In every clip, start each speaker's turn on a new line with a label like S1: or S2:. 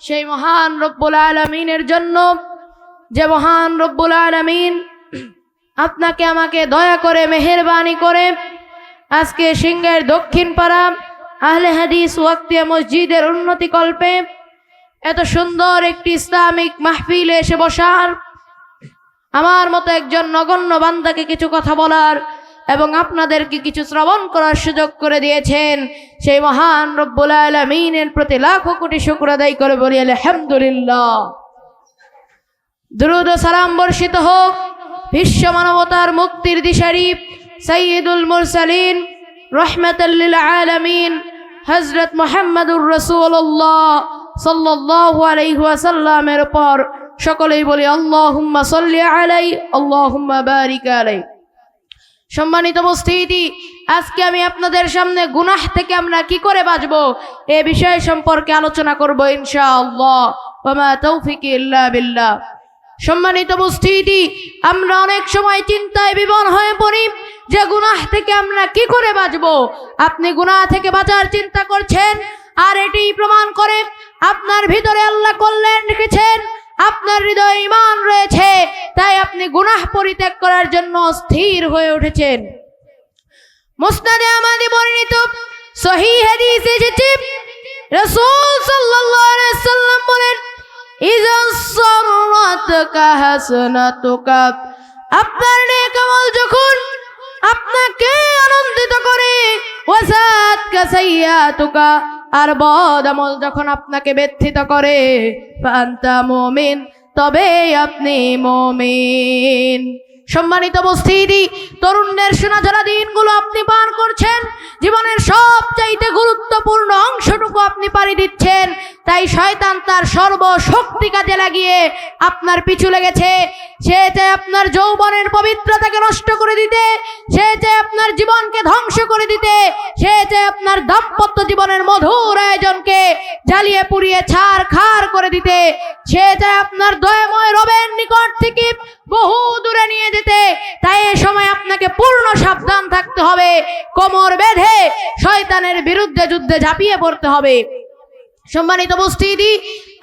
S1: সেই মহান রব্বুল আলমিনের জন্য, যে মহান রব্বুল আলমিন আপনাকে আমাকে দয়া করে, মেহেরবানি করে, আজকে সিংহের দক্ষিণ পাড়া আহলে হাদিস ওয়াক্তিয়া মসজিদের উন্নতি কল্পে এত সুন্দর একটি ইসলামিক মাহফিলে এসে বসার, আমার মতো একজন নগণ্য বান্দাকে কিছু কথা বলার এবং আপনাদেরকে কিছু শ্রবণ করার সুযোগ করে দিয়েছেন। সেই মহান রব্বুল আলমিনের প্রতি লাখো কোটি শুক্র আদায় করে বলি, আলহামদুলিল্লাহ। দ্রুত সালাম বর্ষিত হোক, বিশ্ব মানবতার মুক্তির দিশারি সৈয়দুল মুরসালিন রহমতুল্লিল আলমিন হজরত মোহাম্মদুর রসুল্লাহ ওয়াসাল্লামের উপর সকলেই বলি, আল্লাহুম্মা সাল্লি আলাই, আল্লাহুম্মা বারিক আলাই। সম্মানিত উপস্থিতি, আজকে আমি আপনাদের সামনে গুনাহ থেকে আমরা কি করে বাঁচব? এ বিষয় সম্পর্কে আলোচনা করব ইনশাআল্লাহ। বিল্লাহ। সম্মানিত উপস্থিতি, আমরা অনেক সময় চিন্তায় বিবন হয়ে পড়ি যে গুনাহ থেকে আমরা কি করে বাঁচব? আপনি গুনাহ থেকে বাঁচার চিন্তা করছেন, আর এটি প্রমাণ করে আপনার ভিতরে আল্লাহ কল্যাণ রেখেছেন। আপনার হৃদয় ইমান রয়েছে, তাই আপনি গুনাহ পরিত্যাগ করার জন্য স্থির হয়ে উঠেছেন। মুসনাদে আমাদের বর্ণিত সহি হাদিস এসেছে, রাসূল সাল্লাল্লাহু আলাইহি সাল্লাম বলেন ইজা সাররাতকা হাসানাতুকা। আপনার নেক আমল যখন আপনাকে আনন্দিত করে ওয়াসাত কাসাইয়াতুকা আর বদ আমল যখন আপনাকে ব্যথিত করে, ফান্তা মমিন তবে আপনি মমিন। সম্মানিত বস্তিদি তরুণদের সোনা যারা দিনগুলো আপনি পার করছেন, জীবনের সবচাইতে গুরুত্বপূর্ণ অংশটুকু আপনি পাড়ি দিচ্ছেন তাই শয়তান তার সর্বশক্তি কাজে লাগিয়ে আপনার পিছু লেগেছে। সে চায় আপনার যৌবনের পবিত্রতাকে নষ্ট করে দিতে, সে চায় আপনার জীবনকে ধ্বংস করে দিতে, সে চায় আপনার দাম্পত্য জীবনের মধুর আয়োজনকে জ্বালিয়ে পুড়িয়ে ছাড় খার করে দিতে, সে চায় আপনার দয়াময় রবের নিকট থেকে বহু দূরে নিয়ে যেতে, তাই এ সময় আপনাকে পূর্ণ সাবধান থাকতে হবে। কোমর বেঁধে শয়তানের বিরুদ্ধে যুদ্ধে ঝাঁপিয়ে পড়তে হবে। সম্মানিত উপস্থিতি,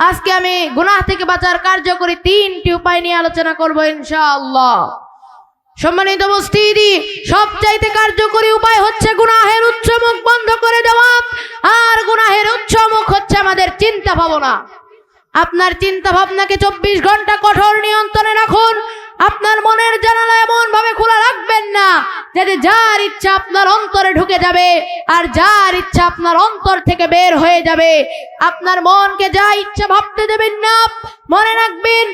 S1: আজকে আমি গুনাহ থেকে বাঁচার কার্যকরী তিনটি উপায় নিয়ে আলোচনা করব ইনশাআল্লাহ। সম্মানিত উপস্থিতি, সবচাইতে কার্যকরী উপায় হচ্ছে গুনাহের উচ্চ মুখ বন্ধ করে দেওয়া, আর গুনাহের উচ্চ মুখ হচ্ছে আমাদের চিন্তা ভাবনা। আপনার চিন্তা ভাবনাকে চব্বিশ ঘণ্টা কঠোর নিয়ন্ত্রণে রাখুন আপনার মনের জানালা এমন ভাবে খোলা রাখবেন না, যাতে যার ইচ্ছা আপনার অন্তরে ঢুকে যাবে, আর যার ইচ্ছা আপনার অন্তর থেকে বের হয়ে যাবে। আপনার মনকে যা ইচ্ছা ভাবতে দেবেন না, মনে রাখবেন,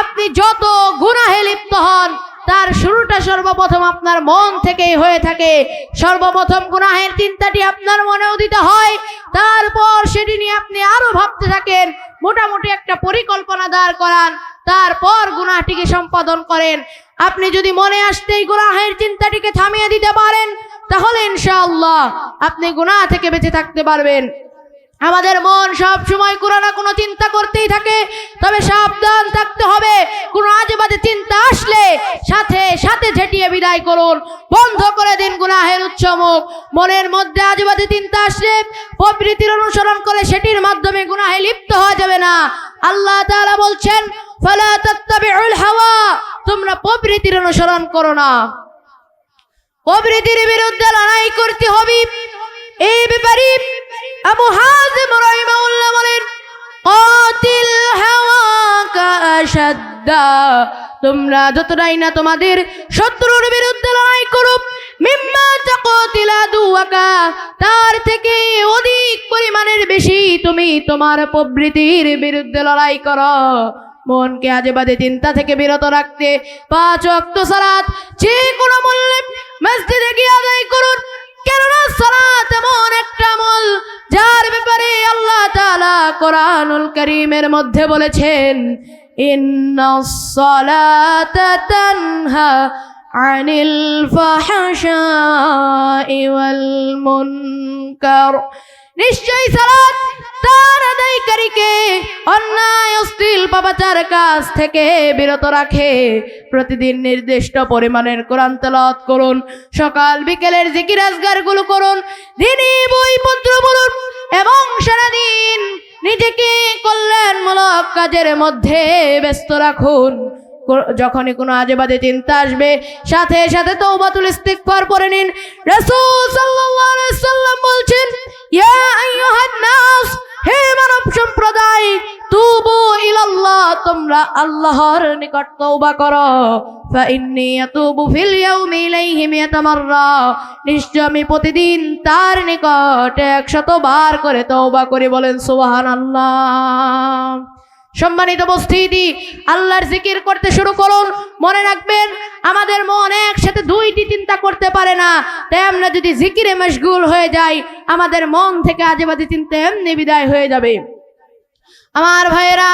S1: আপনি যত গুনাহে লিপ্ত হন, তার শুরুটা সর্বপ্রথম আপনার মন থেকেই হয়ে থাকে। সর্বপ্রথম গুনাহের চিন্তাটি আপনার মনে উদিত হয়, তারপর সেটি নিয়ে আপনি আরও ভাবতে থাকেন, মোটামুটি একটা পরিকল্পনা দাঁড় করান। তারপর গুনাহটিকে সম্পাদন করেন। আপনি যদি মনে আসতেই গুনাহের চিন্তাটিকে থামিয়ে দিতে পারেন, তাহলে ইনশাআল্লাহ আপনি গুনাহ থেকে বেঁচে থাকতে পারবেন। আমাদের মন সব সময় কোনো না কোনো চিন্তা করতেই থাকে, তবে সাবধান থাকতে হবে। কোনো আজেবাজে চিন্তা আসলে সাথে সাথে ঝেঁটিয়ে বিদায় করুন। বন্ধ করে দিন গুনাহের উচ্চমুখ মনের মধ্যে আজেবাজে চিন্তা আসলে প্রবৃত্তির অনুসরণ করে সেটির মাধ্যমে গুনাহে লিপ্ত হওয়া যাবে না। আল্লাহ তাআলা বলছেন হাওয়া। তোমরা প্রবৃত্তির অনুসরণ করো না। প্রবৃত্তির বিরুদ্ধে লড়াই করতে হবে। এই ব্যাপারে আবু হাজিম রাহিমাহুল্লাহ বলেন, কাতিল হাওয়াকা আশাদ্দা। তোমরা যতটাই না তোমাদের শত্রুর বিরুদ্ধে লড়াই করো মিম্মা তাকাতিলা দুয়াকা তার থেকে অধিক পরিমাণের বেশি তুমি তোমার প্রবৃতির বিরুদ্ধে লড়াই করো। মনকে আজে বাজে চিন্তা থেকে বিরত রাখতে পাঁচ অক্ত সালাত যে কোনো মূল্যে মসজিদে গিয়ে আদায় করুন। কেননা সালাত এমন একটা আমল, যার ব্যাপারে আল্লাহ তাআলা কোরআনুল করিমের মধ্যে বলেছেন আনিল ফাহশাই ওয়াল মুনকার। নিশ্চয়ই সালাত তার আদায়কারীকে অন্যায়, অশ্লীল পাপাচার কাজ থেকে বিরত রাখে। প্রতিদিন নির্দিষ্ট পরিমাণের কোরআন তেলাওয়াত করুন, সকাল, বিকেলের জিকির আজগারগুলো করুন, দিনই বই পত্র বলুন এবং সারাদিন নিজেকে কল্যাণমূলক কাজের মধ্যে ব্যস্ত রাখুন। যখনই কোনো আজেবাদে চিন্তা আসবে, সাথে সাথে তৌবাতুল ইস্তিগফার করে নিন। রাসূল সাল্লাল্লাহু আলাইহি সাল্লাম বলছেন, ইয়া আইয়ুহান নাস, হে মানব সম্প্রদায়, তুবু ইলাল্লাহ, তোমরা আল্লাহর নিকট তওবা করো। ফাইন্নী আতুবু ফিল ইয়াউমি ইলাইহি মিয়াতা মাররা নিশ্চয় আমি প্রতিদিন তার নিকট একশত বার করে তওবা করি বলেন, সুবহানাল্লাহ। সম্মানিত উপস্থিতি, আল্লাহর জিকির করতে শুরু করুন। মনে রাখবেন, আমাদের মন একসাথে দুইটি চিন্তা করতে পারে না। তাই আমরা যদি জিকিরে মশগুল হয়ে যাই, আমাদের মন থেকে আজেবাজে চিন্তা এমনি বিদায় হয়ে যাবে। আমার ভাইয়েরা,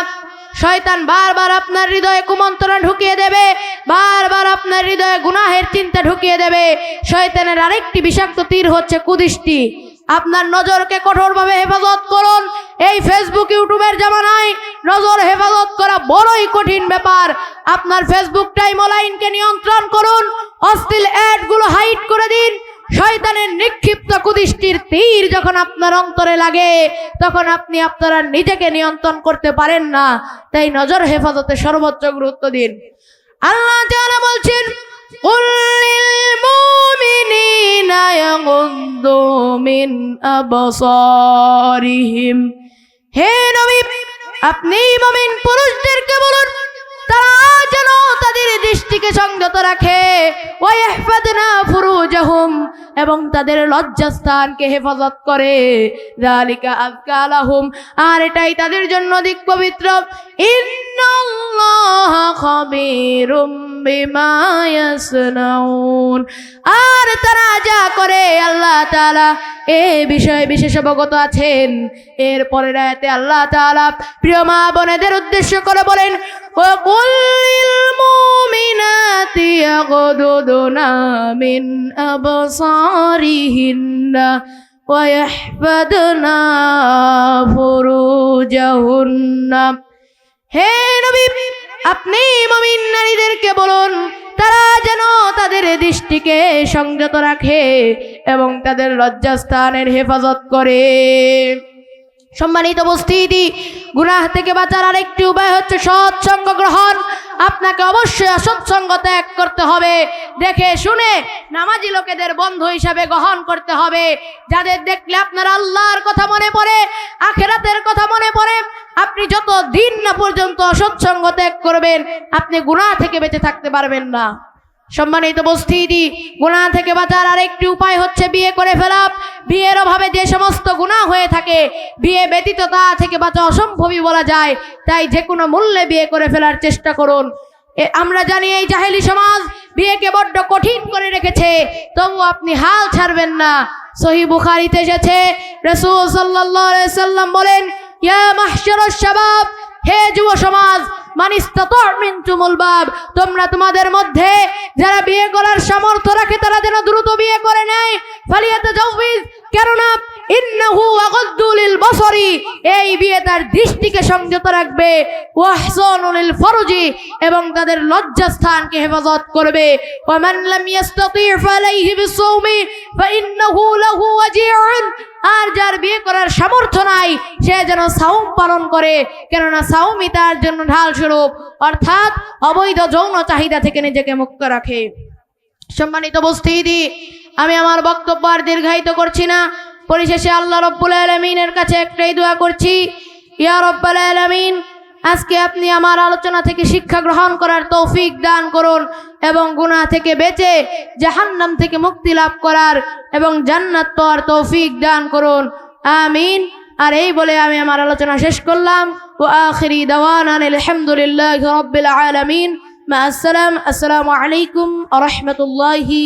S1: শয়তান বারবার আপনার হৃদয়ে কুমন্ত্রণা ঢুকিয়ে দেবে, বারবার আপনার হৃদয়ে গুনাহের চিন্তা ঢুকিয়ে দেবে। শয়তানের আরেকটি বিষাক্ত তীর হচ্ছে কুদৃষ্টি। আপনার নজরকে কঠোরভাবে হেফাজত করুন। এই ফেসবুক ইউটিউবের জামানায় নজর হেফাজত করা বড়ই কঠিন ব্যাপার। আপনার ফেসবুক টাইম লাইনকে নিয়ন্ত্রণ করুন। অশ্লীল অ্যাডগুলো হাইড করে দিন। শয়তানের নিক্ষিপ্ত কুদৃষ্টির তীর যখন আপনার অন্তরে লাগে, তখন আপনি আপনারা নিজেকে নিয়ন্ত্রণ করতে পারেন না। তাই নজর হেফাজতে সর্বোচ্চ গুরুত্ব দিন। আল্লাহ বলছেন قل للمؤمنين يغضوا من أبصارهم হে নবী আপনি মুমিন পুরুষদেরকে বলুন তারা যেন তাদের দৃষ্টিকে সংযত রাখে ওয়াহফাদনা ফুরুজাহুম এবং তাদের লজ্জাস্থানকে হেফাজত করে যালিকা আজকালাহুম আর এটাই তাদের জন্য দিক পবিত্র ইন্নাল্লাহ খাবীরুম বিমা ইয়াসনাউন আর তারা যা করে আল্লাহ তাআলা এ বিষয়ে বিশেষ অবগত আছেন এরপরে রাতে আল্লাহ তাআলা প্রিয় মা বোনেদের উদ্দেশ্য করে বলেন وقل للمؤمنات يغضضن من أبصارهن ويحفظن فروجهن হে নবী, আপনি মমিন নারীদেরকে বলুন, তারা যেন তাদের দৃষ্টিকে সংযত রাখে এবং তাদের লজ্জাস্থানের হেফাজত করে। সম্মানিত উপস্থিতি, গুনাহ থেকে বাঁচার আরেকটি উপায় হচ্ছে সৎসঙ্গ গ্রহণ। আপনাকে অবশ্যই অসৎসঙ্গ ত্যাগ করতে হবে। দেখে শুনে নামাজি লোকেদের বন্ধু হিসাবে গ্রহণ করতে হবে। যাদের দেখলে আপনার আল্লাহর কথা মনে পড়ে, আখেরাতের কথা মনে পড়ে আপনি যত দিন না পর্যন্ত অসৎসঙ্গ ত্যাগ করবেন, আপনি গুনাহ থেকে বেঁচে থাকতে পারবেন না। সম্মানিত উপস্থিতি গুণা থেকে বাঁচার আরেকটি উপায় হচ্ছে বিয়ে করে ফেলা। বিয়ের অভাবে যে সমস্ত গুণা হয়ে থাকে, বিয়ে ব্যতীত তা থেকে বাঁচা অসম্ভবই বলা যায়। তাই যে কোনো মূল্যে বিয়ে করে ফেলার চেষ্টা করুন। আমরা জানি এই জাহেলি সমাজ বিয়েকে বড্ড কঠিন করে রেখেছে, তবু আপনি হাল ছাড়বেন না। সহি বুখারিতে এসেছে, রসুল আলাইহি সাল্লাম বলেন হে যুব সমাজ তোমরা তোমাদের মধ্যে যারা বিয়ে করার সামর্থ্য রাখে, তারা যেন দ্রুত বিয়ে করে নেয়। ফালিয়াতে কেননা ইন্নাহু আগাদ্দুলিল বসরি। এই বিয়ে তার দৃষ্টিকে সংযত রাখবে। ওয়াহসানুল ফরজি। এবং তাদের লজ্জাস্থানকে হেফাজত করবে। ওয়ামান লাম ইয়াস্তাতি ফালাইহি বিসওমি, ফাইন্নাহু লাহু ওয়াজিউন আর যার বিয়ে করার সামর্থ্য নাই, সে যেন সাউম পালন করে। কেননা সাউমই তার জন্য ঢাল স্বরূপ অর্থাৎ অবৈধ যৌন চাহিদা থেকে নিজেকে মুক্ত রাখে। সম্মানিত উপস্থিতি, আমি আমার বক্তব্য আর দীর্ঘায়িত করছি না। পরিশেষে আল্লাহ রব্বুল আলমিনের কাছে একটাই দোয়া করছি, ইয়া রব্বুল আলমিন, আজকে আপনি আমার আলোচনা থেকে শিক্ষা গ্রহণ করার তৌফিক দান করুন এবং গুনাহ থেকে বেঁচে জাহান্নাম থেকে মুক্তি লাভ করার এবং জান্নাত পাওয়ার তৌফিক দান করুন। আমিন। আর এই বলে আমি আমার আলোচনা শেষ করলাম। ও আখিরি দাওয়ান আলহামদুলিল্লাহ রব্বিল আলামিন। মা আসসালাম। আসসালামু আলাইকুম আ রহমতুল্লাহি